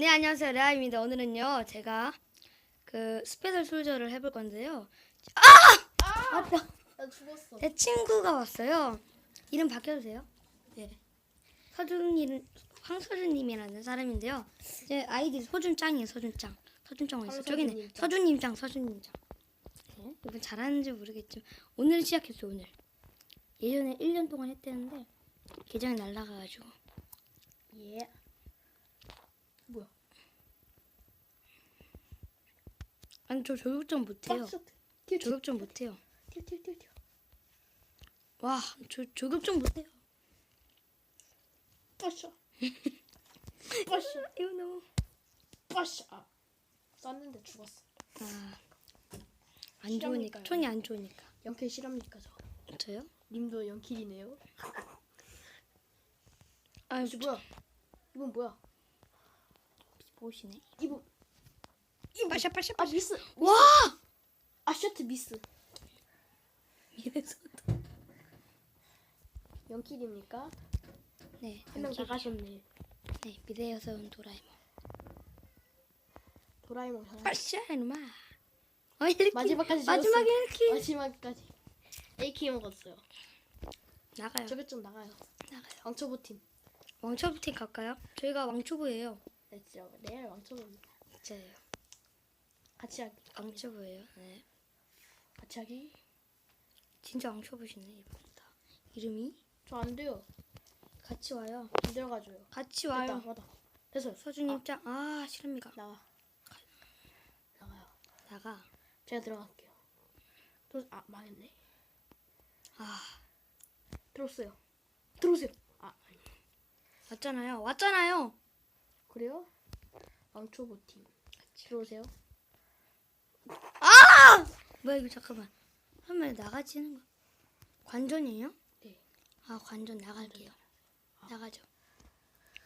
네, 안녕하세요. 레아입니다. 오늘은요, 제가 그 스페셜 솔저를 해볼 건데요. 아! 맞다. 나 죽었어. 제 친구가 왔어요. 이름 바뀌어도 돼요? 네. 서준님, 황서준님이라는 사람인데요. 제 아이디 서준짱이에요, 서준짱. 서준짱 어딨어? 저기네. 황서준님 짱. 서준님짱, 서준님짱. 네. 이분 잘하는지 모르겠지만, 오늘 시작했어요, 오늘. 예전에 1년 동안 했대는데, 계정이 날라가가지고. 예. 뭐야? 아니, 저좀 못해요. 좀 못해요. 와, 저좀 못해요. 빠샤. 빠샤. 이거 너무. 빠샤. 아, 쐈는데 죽었어. 아, 안 좋으니까. 총이 안 좋으니까. 영킬 실합니까 저? 저요? 님도 영킬이네요. 아, 이거 뭐야? 이건 뭐야? 보시네. 이분 빠샤 빠샤 아 미스. 와! 아 셔트 미스. 이래서. 영킬입니까? 네, 한명 여기. 나가셨네. 네, 미래에 서 온 도라에몽. 도라에몽 잘. 빠샤 이놈아. 어, 이렇게. 마지막까지 마지막에. 이렇게. 마지막까지. AK 먹었어요. 나가요. 저기 좀 나가요. 나가요. 왕초보 팀. 왕초부팅 갈까요? 저희가 왕초부예요. 네, 진짜 레알 왕초보입니다. 진짜예요. 같이 하기. 왕초부예요. 네. 같이 하기. 진짜 왕초부시네 이분 다. 이름이? 저 안 돼요. 같이 와요. 안 들어가줘요. 같이 됐다. 와요. 맞아. 됐어요. 서준님 짱. 아, 싫습니까? 나가. 나가요. 나가. 제가 들어갈게요. 들어 아 망했네. 아, 들어오세요. 들어오세요. 아 아니. 왔잖아요. 왔잖아요. 그래요? 왕초보 팀. 들어오세요. 뭐야 이거 잠깐만 화면 나가지는 거 관전이에요? 네. 아 관전 나갈게요 나가죠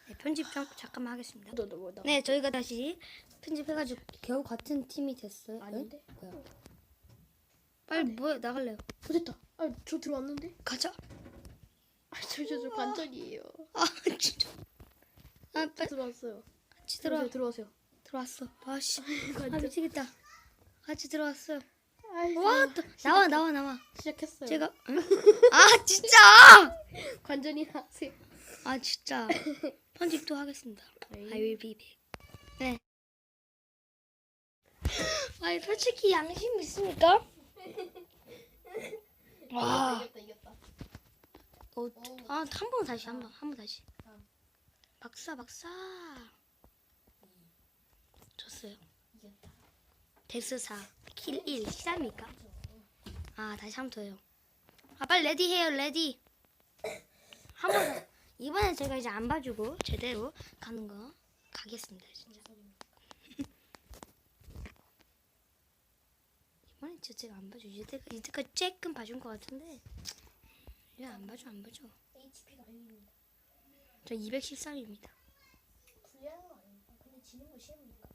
네 편집 좀 잠깐만 하겠습니다 너너 뭐 나? 네 저희가 다시 편집해가지고 겨우 같은 팀이 됐어요 아닌데? 네? 뭐야 빨리 뭐야 나갈래요 어, 됐다. 아저 들어왔는데? 가자 아저저 관전이에요. 아 진짜 아 빨리 들어왔어요. 같이 들어와 들어오세요. 들어왔어 아씨 아. 미치겠다 같이 들어왔어요. 와 또, 나와 나와 나와 시작했어요. 제가 응? 아 진짜 관전이 하세요. 아 진짜 편집도 하겠습니다. 네. I will be back. 네. 아니 솔직히 양심 있습니까? 와. 이겼다 이겼다. 어, 아한 번 다시 한 번 한 번 다시. 박사 박사. 졌어요. 데스사 킬 1 실합니까? 아 다시 한 번 더요. 아 빨리 레디 해요 레디. 한 번 더. 이번엔 제가 이제 안 봐주고 제대로 가는 거 가겠습니다 진짜. 이번엔 진짜 제가 안 봐줘. 이때까지 조금 봐준 것 같은데 왜 안 봐줘 안 봐줘. HP가 아닙니다. 저 213입니다. 불리한 거 아닙니까? 근데 지는 거 싫습니까?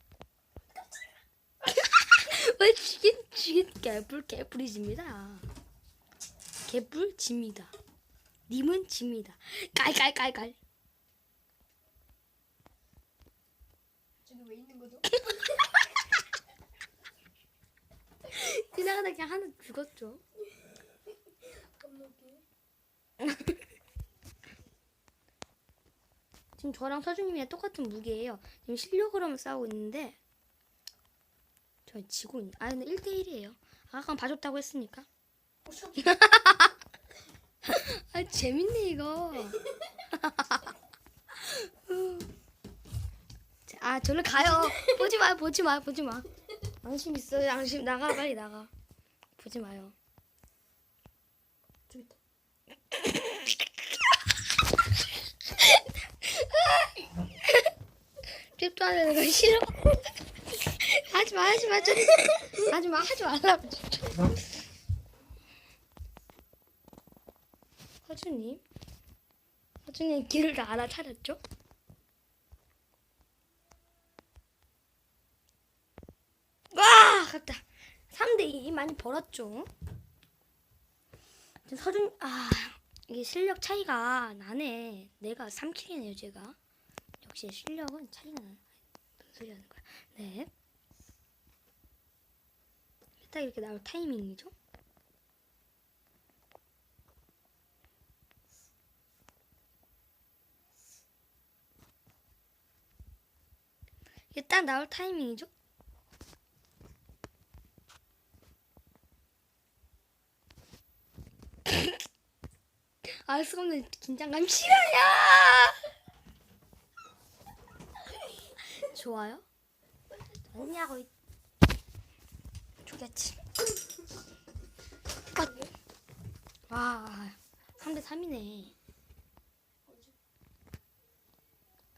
왜 지긴 지긴 개불 개불이집니다. 개불 집니다. 님은 집니다. 깔깔깔깔. 저기 왜 있는 거죠? 지나가다 그냥 하나 죽었죠. 깜놀게. 지금 저랑 서준님이랑 똑같은 무게예요. 지금 실력으로만 싸우고 있는데 저 지고 있는. 아 근데 1대1이에요. 아까 봐줬다고 했으니까. 아 재밌네 이거. 자, 아 저를 가요. 보지 마요 보지 마요 보지 마. 양심 있어요 양심 나가 빨리 나가. 보지 마요. 저기 있다. 랩도 안 되는 거 싫어. 하지 마 하지 마 좀. 하지 마 하지 말라고. 허준님, 허준님 길을 알아차렸죠? 와 갔다. 3대2 많이 벌었죠? 서준 아 이게 실력 차이가 나네. 내가 3킬이네요 제가. 역시 실력은 차이가 나요. 소리 하는 거야. 네. 딱 이렇게 나올 타이밍이죠. 이게 딱 나올 타이밍이죠. 알수 없는 긴장감 싫어요. 좋아요? 좋냐고 좋겠지. 와, 3대 3이네.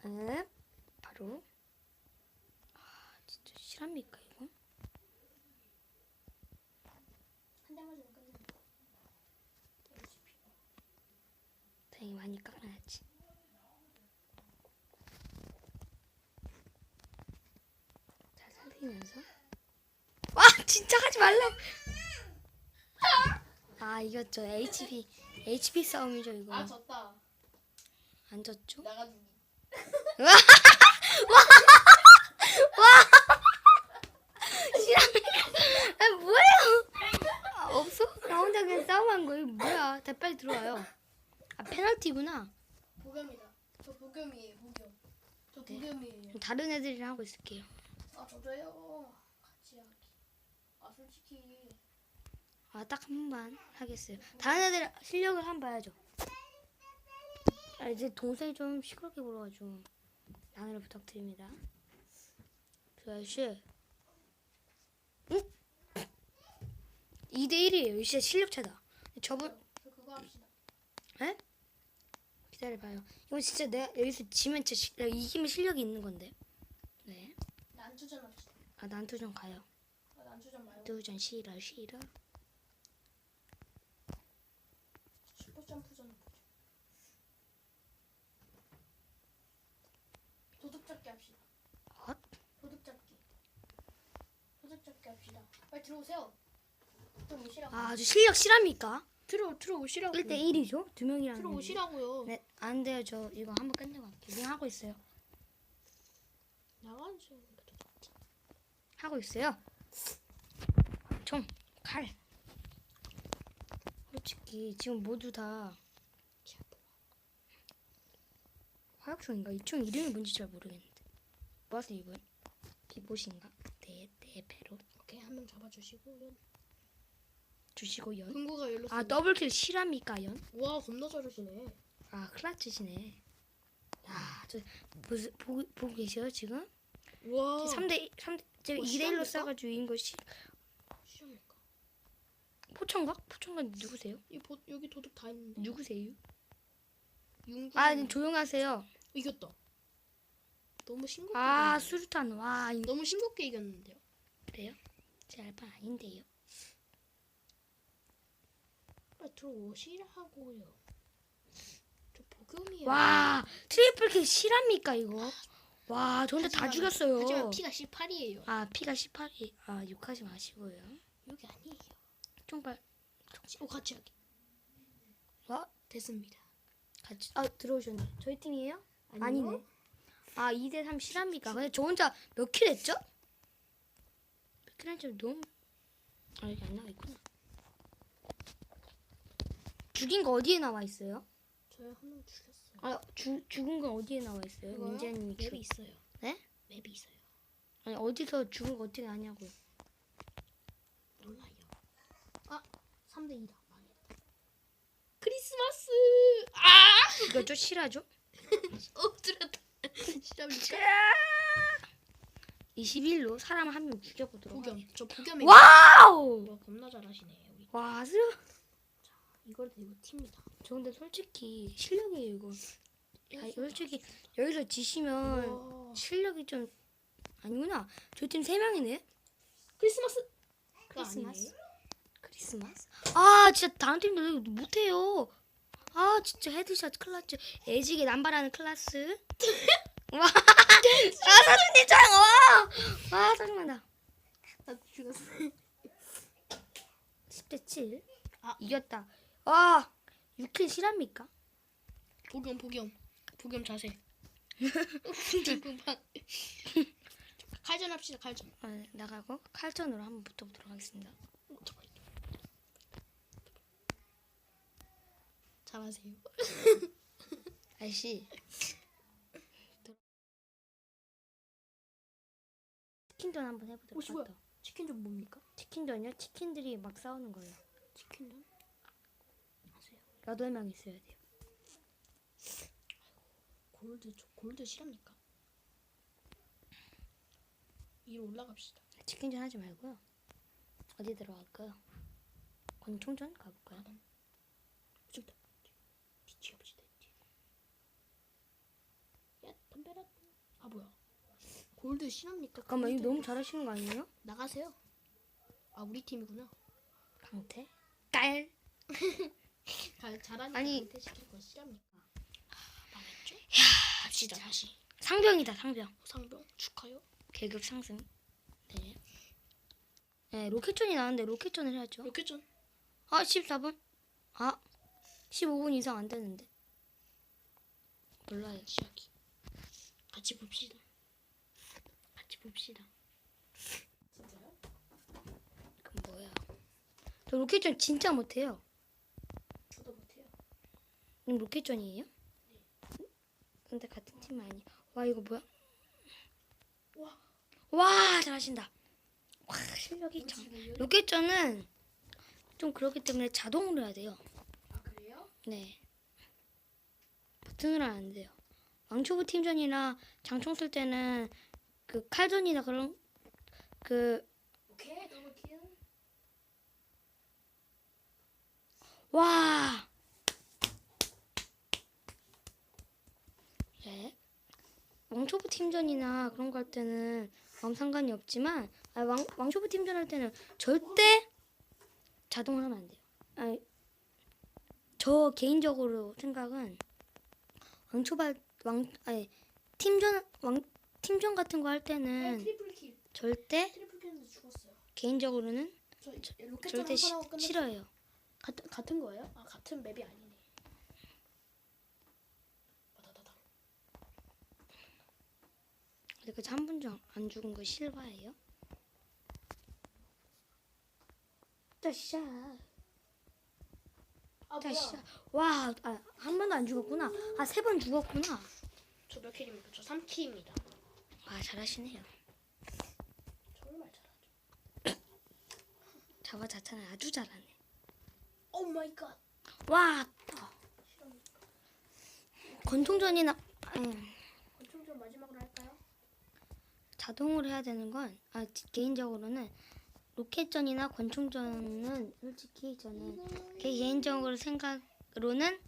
응? 바로. 아, 진짜 실합니까 이거? 한 대 맞으면 끝난다. 다행히 많이 깎아야지. 잘 살리면서. 와, 진짜 하지 말라. 아, 이겼죠. HP, HP 싸움이죠 이거. 아 졌다. 안 졌죠? 나가주기. 아, 뭐예요? 아, 없어? 나 혼자 그냥 싸움한 거. 이거 뭐야? 다 빨리 들어와요. 아, 페널티구나. 보겸이다. 저 보겸이에요. 보겸. 저 보겸이에요. 그럼 다른 애들이랑 하고 있을게요. 아 저도요. 같이 하기. 아 솔직히 아, 딱 한 번만 하겠어요. 다른 애들 실력을 한 번 봐야죠. 아, 이제 동생이 좀 시끄럽게 굴어가지고 양해를 부탁드립니다. 그 아저씨. 응? 2대1이에요. 진짜 실력 차다. 저번, 저 그거 합시다. 에? 기다려봐요. 이건 진짜 내가 여기서 지면 진짜 시- 이기면 실력이 있는 건데. 네. 난투전. 아, 난투전 가요. 아, 난투전 말고 난투전 싫어, 싫어. 슈퍼 점프전 보죠. 도둑 잡기 합시다. 헛? 도둑 잡기. 도둑 잡기 합시다. 빨리 들어오세요. 들어오시라고. 아, 저 실력 실합니까? 들어 들어오시라고. 1대 1이죠? 두 명이랑. 들어오시라고요. 네, 안 돼요. 저 이거 한번 끝내고 할게요. 지금 하고 있어요. 나가죠. 하고 있어요. 총, 칼. 솔직히 지금 모두 다 화약총인가? 이 총 이름이 뭔지 잘 모르겠는데. 뭐하세요 이분? 비봇인가? 네, 네 배로 오케이 한 명 잡아주시고. 주시고 연. 금고가 열렸어. 아 더블킬 실합니까 연? 와 겁나 잘하시네. 아 클라치시네. 야, 저 무슨 보고, 보고 계세요 지금? 와. 3대 3대 제가 어, 2대 1로 실합니까? 싸가지고 이긴 것이 시험일까? 포천각? 포천각 누구세요? 이 보, 여기 도둑 다 있는데. 누구세요? 윤구. 아 조용하세요. 이겼다. 너무 싱겁게. 아 이겼는데. 수류탄 와 이- 너무 싱겁게 이겼는데요. 그래요? 제 알바 아닌데요. 빨리 들어오시라고요. 저 복음이에요. 와 트리플 킬 실합니까 이거? 와저 혼자 다 하지만- 죽였어요. 하지만 피가 18이에요. 아 피가 18이 아 욕하지 마시고요. 여기 아니에요. 총발 오 같이 하기. 와 됐습니다. 같이 아 들어오셨네. 저희 팀이에요? 아니요. 아니네. 아 2대 3 실합니까? 근데 저 혼자 몇 킬 했죠? 몇 킬 했지 너무 아 여기 안 나와 있구나. 죽인 거 어디에 나와 있어요? 저요 한명 죽였어요. 아죽 죽은 건 어디에 나와 있어요? 민재님이 죽 맵이 있어요. 네? 맵이 있어요. 아니 어디서 죽은 거 어떻게 아냐고요? 몰라요. 아 3대 2다. 망했다. 크리스마스. 아! 이거죠 실화죠? 어 들었다. 시작입니까? 21로 사람 한 명 죽여보도록 복염. 하겠습니다. 저 복염이. 와우! 와 겁나 잘하시네 여기. 와, 스 이걸 이거 팀이다. 저 근데 솔직히 실력이에요 이거. 아, 솔직히 여기서 지시면 와. 실력이 좀 아니구나. 저희 팀 세 명이네. 크리스마스. 크리스마스. 크리스마스. 아 진짜 다른 팀들 못해요. 아 진짜 헤드샷 클라스. 애지게 남발하는 클라스. 와, 아 사장님 짱 와. 아 짜증난다. 나 죽였어. 10대 7. 아. 이겼다. 와, 6킬 실합니까? 복염 복염. 복염 자세. 칼전 합시다 칼전. 아, 네, 나가고 칼전으로 한번 붙어보도록 하겠습니다. 어. 잘하세요. 아저씨. 치킨전 한번 해보도록 혹시 뭐야? 할게요. 치킨 좀 뭡니까? 치킨전이요? 치킨들이 막 싸우는 거예요. 치킨전? 여덟 명 있어야 돼요. 골드 저 골드 실합니까? 위로 올라갑시다. 치킨전 하지 말고요. 어디 들어갈까요? 권총전 가볼까요? 저기다. 뒤 갑시다. 뒤. 야 덤벼라. 아 뭐야? 골드 실합니까? 잠깐만 이거. 너무 잘하시는 거 아니에요? 나가세요. 아 우리 팀이구나. 강태? 깔? 아, 잘하니까 아니. 강퇴 시킬 거 실합니까? 망했죠? 야 갑시다 다시. 상병이다 상병. 상병 축하요. 계급 상승. 네. 네 로켓전이 나왔는데 로켓전을 해야죠. 로켓전. 아 14분? 아 15분 이상 안 되는데. 몰라요. 시작이. 같이 봅시다. 같이 봅시다. 진짜요? 그럼 뭐야? 저 로켓전 진짜 못해요. 이거 로켓전이에요? 근데 같은 팀 아니. 와 이거 뭐야? 와. 와 잘하신다. 와 실력이 우리 참. 로켓전은 좀 그렇기 때문에 자동으로 해야 돼요. 아 그래요? 네. 버튼으로 안 돼요. 왕초보 팀전이나 장총 쓸 때는 그 칼전이나 그런 그 오케이. 와. 네. 왕초보 팀전이나 그런 거 할 때는 아무 상관이 없지만 아, 왕, 왕초보 팀전 할 때는 절대 자동으로 하면 안 돼요. 아니, 저 개인적으로 생각은 왕초보 왕 아니 팀전 왕 팀전 같은 거할 네, 때는 킬. 절대. 개인적으로는 저, 절대 한 시. 싫어해요. 같은 같은 거예요? 아 같은 맵이 아니네. 와다다다. 근데 그한 분도 안 죽은 거 실화예요? 짜샤 아 짜샤 뭐야? 와, 아, 한 번도 안 죽었구나. 아, 세 번 죽었구나. 저 몇 킬입니까? 저 3킬입니다. 와, 잘하시네요. 정말 잘하죠. 자화 자찬은 아주 잘하네. 오 마이 갓. 와. 권총전이나 음, 권총전 마지막으로 할까요? 자동으로 해야 되는 건 아, 개인적으로는 로켓전이나 권총전은 솔직히 저는 개- 개인적으로 생각으로는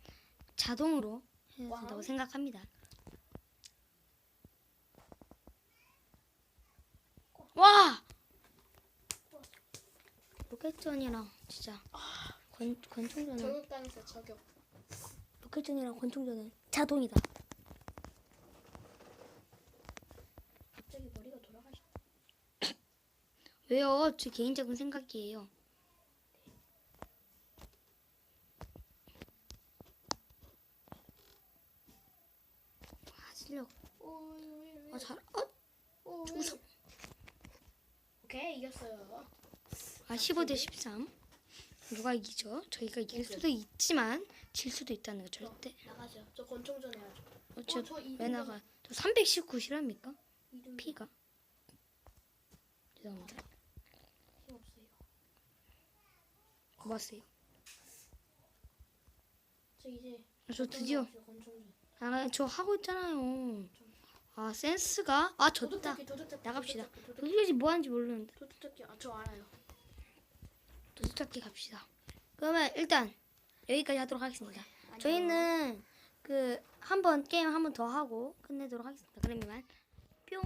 자동으로 해야 된다고 와우. 생각합니다. 와! 로켓전이랑 진짜 권, 권총전은 저격당했어 저격. 로켓전이랑 권총전은 자동이다. 갑자기 머리가 돌아가시. 왜요? 제 개인적인 생각이에요. 와 실력. 아 잘. 어? 우승. 오케이 이겼어요. 아 15 대 13. 누가 이기죠? 저희가 이길 수도 있지만 질 수도 있다는 거 절대. 나가죠. 저 권총전 해야죠. 어, 어, 저 저왜 이기면- 나가? 저 319 실합니까? 이등 피가. 죄송합니다. 힘 없어요. 고맙어요. 저 이제 저 드디어. 아 저 하고 있잖아요. 아 센스가 아 졌다. 도둑잡기 도둑잡기 나갑시다. 도둑잡기, 도둑- 도대체 뭐 하는지 모르는데 도둑잡기 아 저 알아요. 도둑잡기 갑시다. 그러면 일단 여기까지 하도록 하겠습니다. 저희는 그 한 번 게임 한 번 더 하고 끝내도록 하겠습니다. 그러면 뿅.